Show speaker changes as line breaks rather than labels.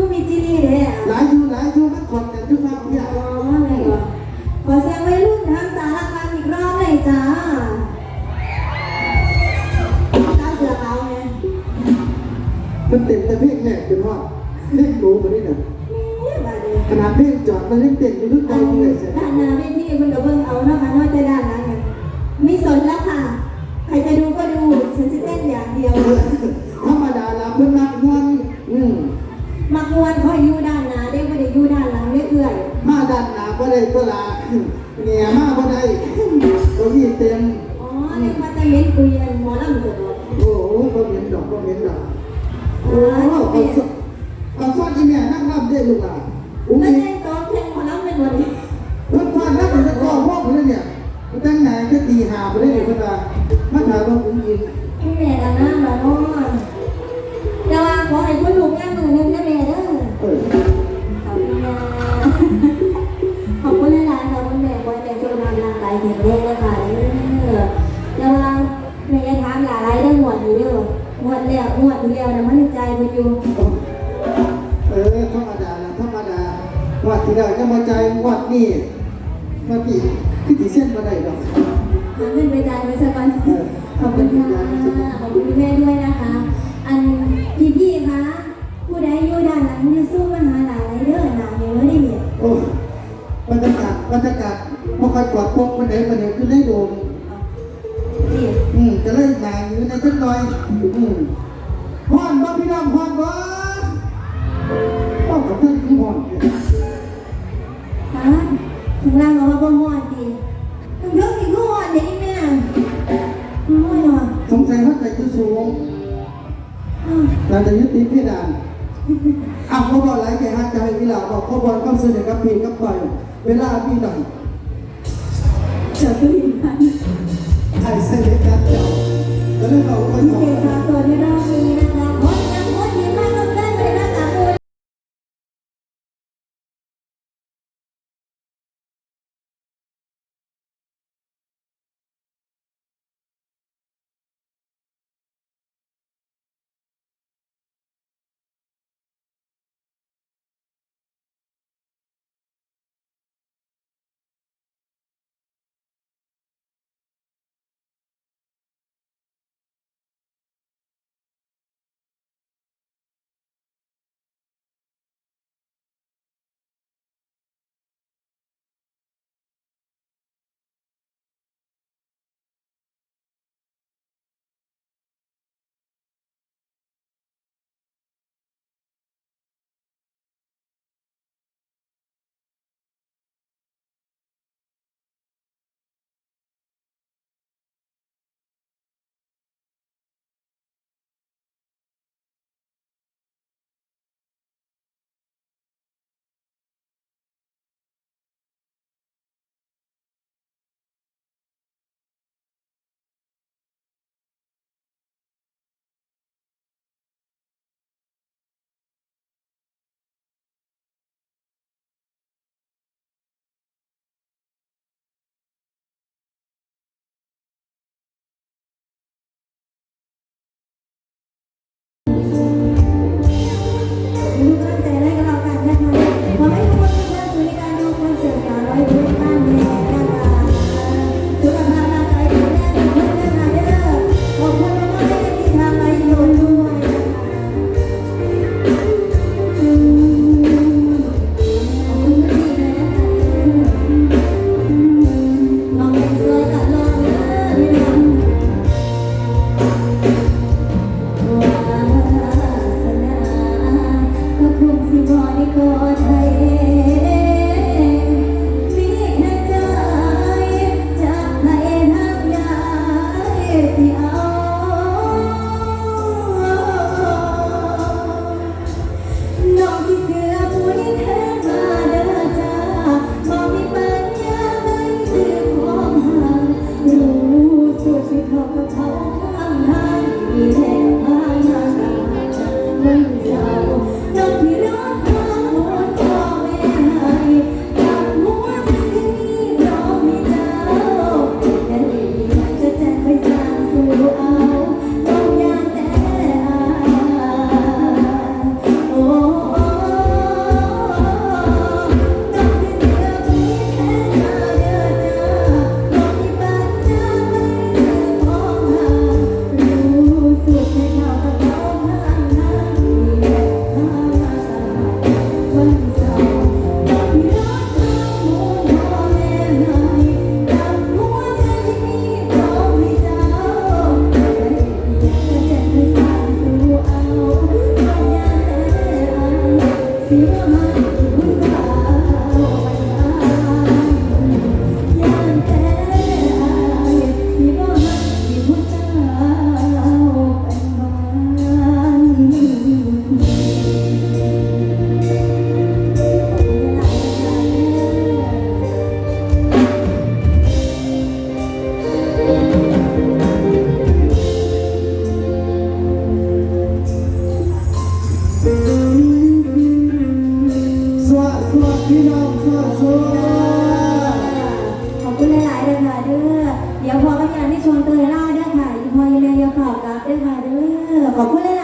คือมีจีนี่เลยอะ
หลายอยู่หลายอยู่มันกดกันทุกครั้งเนี่ย
อ๋อว่าไงก่อนขอเสียงวัยรุ่นทางสารคามอีกรอบเลยจ้าตาเสือเขาไง
มันเต็มแต่เพลงแรกเป็นว่าเพลงรู้มาได้เนี่ย
นี่บาดเดี
ขนาดเพลงจอดมันยังเต้นอยู่ลึกใจ
อัน
เลยเสีย
ด้านหน้าเวทีมันก็เบิ่งเอาเนาะค่ะน้อยแต่ด้านหลังเนี่ยมีสนแล้วค่ะใครจะ
มักมวน
คอยอยู่ด้านหน้าได้บ่ได้อยู่ด้านหลังได้เอื่อย
มาด้านหน้าบ่ได้ตัวละแง่มาบ่ได้ตัวนี้เต็ม
อ๋อนี่มาแต่เม้นคุยกันหมอลำสด
โอ้โหบ่เหม็นดอกบ่เหม็นดอกโอ้เอาซะเอาซอดอีแม่นั่งรับได้ลูกอะอุ้ง
แล้ว
อิง
เต้นโต๊ะเต้นหมอลำเป็นวันนี้
เพิ่นฟังนักเป็นนักร้องพวกนี้เนี่ยมันตั้งนานก็ตีหาไปได้เนี่ยเพิ่นว่ามาถามว่าอุ้งอิง
พี่แม่กันนะมาโน่นแต่ว่าขอให้ผู้ลูกย่างมือนึงนะแม่เด้อ
เออ
แล้วหมวดที่แล้วนะมันใจมันอยู่
เออธรรมดาละธรรมดาวัดที่แล้วจะมาใจายวัดนี่มาปีคือสิเส้นบ่ได้ดอก
หาเงินไปจ่ายไปสักวันขอบคุณค่ะขอบคุณพี่แม่ด้วยนะคะ อันพี่พี่ๆคะผู้ใดอยู่ด้านหลังจะสู้มาหาหลายเด้อหนาเนี่ยไม่ได้เบียด
โอ้บรรยากาศบรรยากาศบ่ค่อยปลอดโปร่งปานใดปานใดคือได้โดม
เบียด
อืมจะเล่นหนังอยู่ในจักหน่อย อืม ฮ้อนบ่พี่น้องฮ้อนบ่ต้องกับเพิ่นคือฮ้อน
ฮะถึงร่างเราว่าฮอดดีถึงเรื่องนี้ก็ฮอดเดี๋ยวนี้แม่โอ้ยเนาะ
สงสัยเขาใจจะสูง
อ้าว
เราจะยึดติดเพดานอ้าวเขาบอกหลายแก่ฮักจะให้พี่เวลาบอกเขาบอกความสนิทกับพี่กับต่อยเวลาพี่หน่อย
เดี๋ยวจะมีพัน
ไอ้เส้นเล็กกันเดียวแล้วเรื่องเราก็
พิ
ยอ
เศ
ม ขอบคุณ